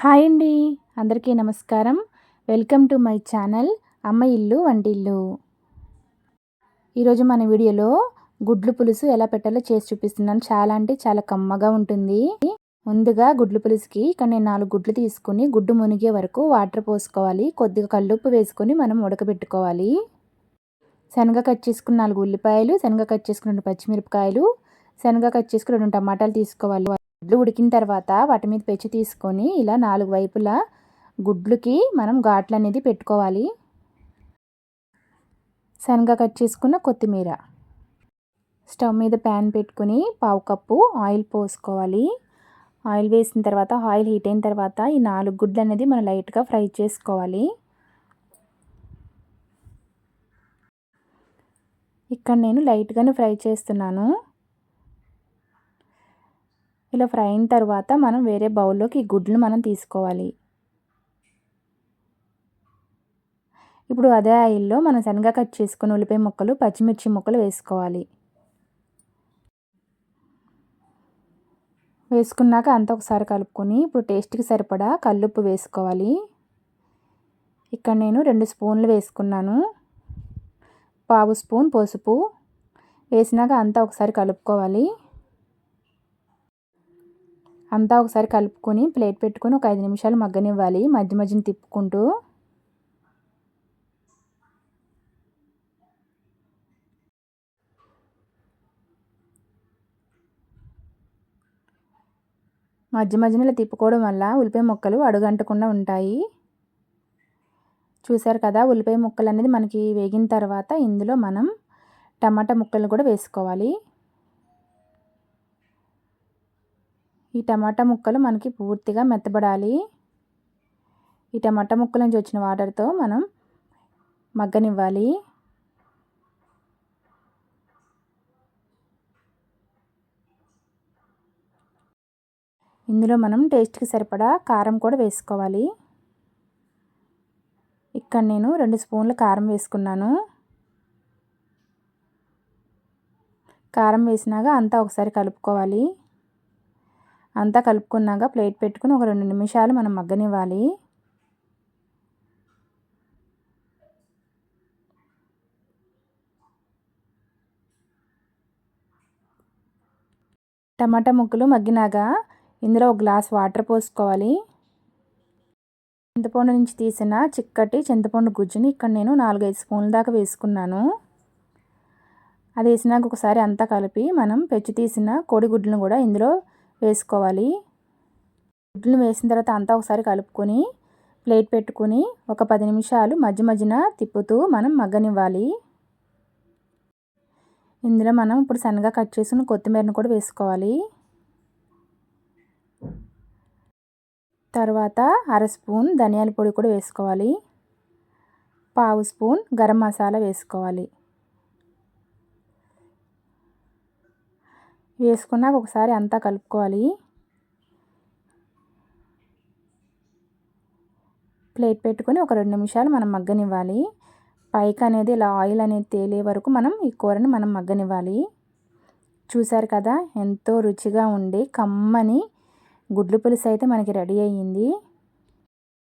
Hi అండి. అందరికీ నమస్కారం. వెల్కమ్ టు మై ఛానల్ అమ్మ ఇల్లు వంటిల్లు. ఈరోజు మన వీడియోలో గుడ్లు పులుసు ఎలా పెట్టాలో చేసి చూపిస్తున్నాను. చాలా అంటే చాలా కమ్మగా ఉంటుంది. ముందుగా గుడ్లు పులుసుకి ఇక్కడ నేను నాలుగు గుడ్లు తీసుకుని గుడ్డు మునిగే వరకు వాటర్ పోసుకోవాలి. కొద్దిగా కల్లుప్పు వేసుకొని మనం ఉడకబెట్టుకోవాలి. శనగ కట్ చేసుకున్న నాలుగు ఉల్లిపాయలు శనగ కట్ చేసుకున్న రెండు పచ్చిమిరపకాయలు శనగ కట్ చేసుకుని రెండు టమాటాలు తీసుకోవాలి. గుడ్లు ఉడికిన తర్వాత వాటి మీద పెచ్చి తీసుకొని ఇలా నాలుగు వైపులా గుడ్లుకి మనం ఘాట్లు అనేది పెట్టుకోవాలి. శనగ కట్ చేసుకున్న కొత్తిమీర. స్టవ్ మీద ప్యాన్ పెట్టుకుని పావు కప్పు ఆయిల్ పోసుకోవాలి. ఆయిల్ వేసిన తర్వాత ఆయిల్ హీట్ అయిన తర్వాత ఈ నాలుగు గుడ్లు అనేది మనం లైట్గా ఫ్రై చేసుకోవాలి. ఇక్కడ నేను లైట్గానే ఫ్రై చేస్తున్నాను. ఇలా ఫ్రై అయిన తర్వాత మనం వేరే బౌల్లోకి ఈ గుడ్లు మనం తీసుకోవాలి. ఇప్పుడు అదే ఆయిల్లో మనం శనగ కట్ చేసుకుని ఉల్లిపాయ ముక్కలు పచ్చిమిర్చి ముక్కలు వేసుకోవాలి. వేసుకున్నాక అంతా ఒకసారి కలుపుకొని ఇప్పుడు టేస్ట్కి సరిపడా కల్లుప్పు వేసుకోవాలి. ఇక్కడ నేను రెండు స్పూన్లు వేసుకున్నాను. పావు స్పూన్ పసుపు వేసినాక అంతా ఒకసారి కలుపుకోవాలి. అంతా ఒకసారి కలుపుకొని ప్లేట్ పెట్టుకొని ఒక ఐదు నిమిషాలు మగ్గనివ్వాలి. మధ్య మధ్యన తిప్పుకుంటూ. మధ్య మధ్యన ఇలా తిప్పుకోవడం వల్ల ఉల్లిపాయ ముక్కలు అడుగంటకుండా ఉంటాయి. చూసారు కదా ఉల్లిపాయ ముక్కలు అనేది మనకి వేగిన తర్వాత ఇందులో మనం టమాటా ముక్కలు కూడా వేసుకోవాలి. ఈ టమాటా ముక్కలు మనకి పూర్తిగా మెత్తబడాలి. ఈ టమాటా ముక్కల నుంచి వచ్చిన వాటర్తో మనం మగ్గనివ్వాలి. ఇందులో మనం టేస్ట్కి సరిపడా కారం కూడా వేసుకోవాలి. ఇక్కడ నేను రెండు స్పూన్ల కారం వేసుకున్నాను. కారం వేసినాక అంతా ఒకసారి కలుపుకోవాలి. అంతా కలుపుకున్నాక ప్లేట్ పెట్టుకుని ఒక రెండు నిమిషాలు మనం మగ్గనివ్వాలి. టమాటా ముక్కలు మగ్గినాక ఇందులో ఒక గ్లాస్ వాటర్ పోసుకోవాలి. చింతపండు నుంచి తీసిన చిక్కటి చింతపండు గుజ్జుని ఇక్కడ నేను నాలుగైదు స్పూన్ల దాకా వేసుకున్నాను. అది వేసినాక ఒకసారి అంతా కలిపి మనం పెచ్చి తీసిన కోడిగుడ్లను కూడా ఇందులో వేసుకోవాలి. గుడ్లు వేసిన తర్వాత అంతా ఒకసారి కలుపుకొని ప్లేట్ పెట్టుకుని ఒక పది నిమిషాలు మధ్య మధ్యన తిప్పుతూ మనం మగ్గనివ్వాలి. ఇందులో మనం ఇప్పుడు సన్నగా కట్ చేసుకుని కొత్తిమీరను కూడా వేసుకోవాలి. తర్వాత అర స్పూన్ ధనియాల పొడి కూడా వేసుకోవాలి. పావు స్పూన్ గరం మసాలా వేసుకోవాలి. వేసుకున్నాక ఒకసారి అంతా కలుపుకోవాలి. ప్లేట్ పెట్టుకొని ఒక రెండు నిమిషాలు మనం మగ్గనివ్వాలి. పైకి అనేది ఇలా ఆయిల్ అనేది తేలే వరకు మనం ఈ కూరని మనం మగ్గనివ్వాలి. చూసారు కదా ఎంతో రుచిగా ఉండి కమ్మని గుడ్లు పులుసు అయితే మనకి రెడీ అయ్యింది.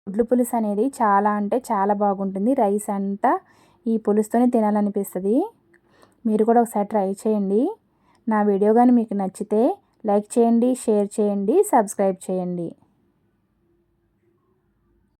గుడ్లు పులుసు అనేది చాలా అంటే చాలా బాగుంటుంది. రైస్ అంతా ఈ పులుసుతోనే తినాలనిపిస్తుంది. మీరు కూడా ఒకసారి ట్రై చేయండి. నా వీడియో కానీ మీకు నచ్చితే లైక్ చేయండి షేర్ చేయండి సబ్స్క్రైబ్ చేయండి.